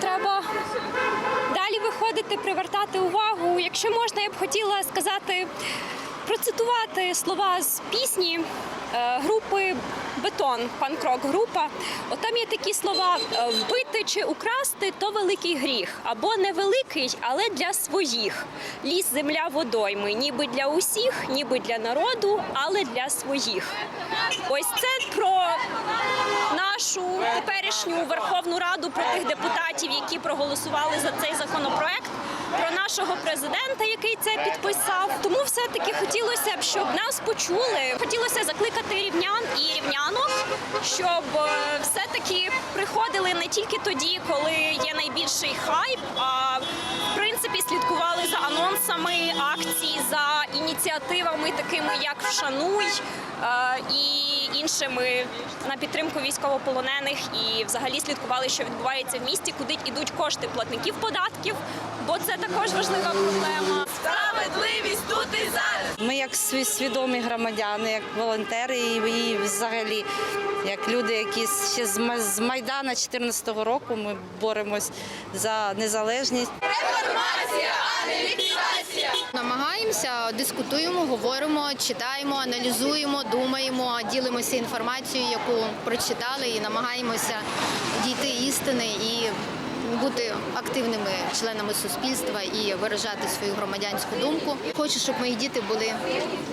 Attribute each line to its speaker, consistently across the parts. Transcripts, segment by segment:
Speaker 1: треба далі виходити, привертати увагу. Якщо можна, я б хотіла сказати, процитувати слова з пісні е, групи Бетон, панк-рок група. От там є такі слова: е, вбити чи украсти то великий гріх, або невеликий, але для своїх. Ліс, земля, водойми, ніби для усіх, ніби для народу, але для своїх. Ось це про нашу теперішню Верховну Раду, про тих депутатів, які проголосували за цей законопроект, про нашого президента, який це підписав. Тому все-таки хотілося б, щоб нас почули. Хотілося закликати рівнян і рівнянок, щоб е, все-таки приходили не тільки тоді, коли є найбільший хайп, а в принципі слідкували за анонсами акцій, за ініціативами, такими як Вшануй е, і іншими на підтримку військовополонених, і взагалі слідкували, що відбувається в місті, куди йдуть кошти платників податків, бо це також важлива проблема.
Speaker 2: Справедливість тут і зараз.
Speaker 3: Ми як сві- свідомі громадяни, як волонтери і, взагалі як люди, які ще з Майдана 2014 року ми боремось за незалежність.
Speaker 2: Реформація, а не ліквідація.
Speaker 4: Намагаємося, дискутуємо, говоримо, читаємо, аналізуємо, думаємо, ділимося інформацією, яку прочитали, і намагаємося дійти істини і бути активними членами суспільства і виражати свою громадянську думку. Хочу, щоб мої діти були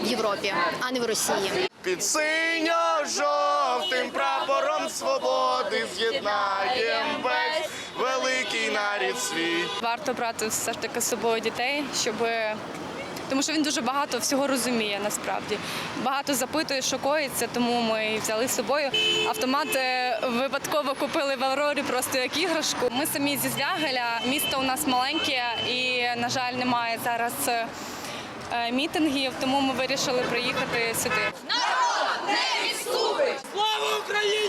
Speaker 4: в Європі, а не в Росії.
Speaker 5: Під синьо-жовтим прапором свободи з'єднаєм весь великий нарід свій.
Speaker 6: Варто брати все ж таки з собою дітей, щоб тому що він дуже багато всього розуміє насправді. Багато запитує, що коїться, тому ми взяли з собою. Автомат е, випадково купили в Аврорі просто як іграшку. Ми самі зі Звягеля, місто у нас маленьке і, на жаль, немає зараз е, е, мітингів, тому ми вирішили приїхати сюди.
Speaker 2: Народ не відступить!
Speaker 7: Слава Україні!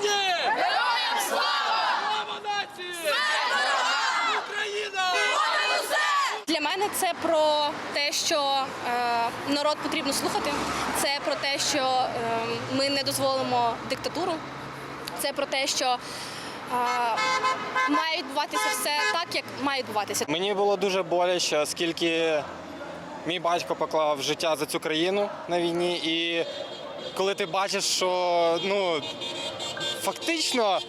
Speaker 1: Мене це про те, що е, народ потрібно слухати. Це про те, що е, ми не дозволимо диктатуру. Це про те, що е, має відбуватися все так, як має відбуватися.
Speaker 8: Мені було дуже боляче, оскільки мій батько поклав життя за цю країну на війні. І коли ти бачиш, що ну, фактично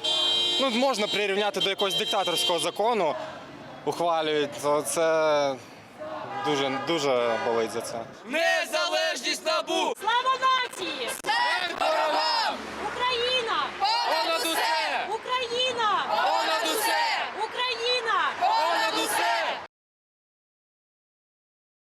Speaker 8: ну, можна прирівняти до якогось диктаторського закону, ухвалюють, то це дуже, дуже болить за це.
Speaker 7: Незалежність набу!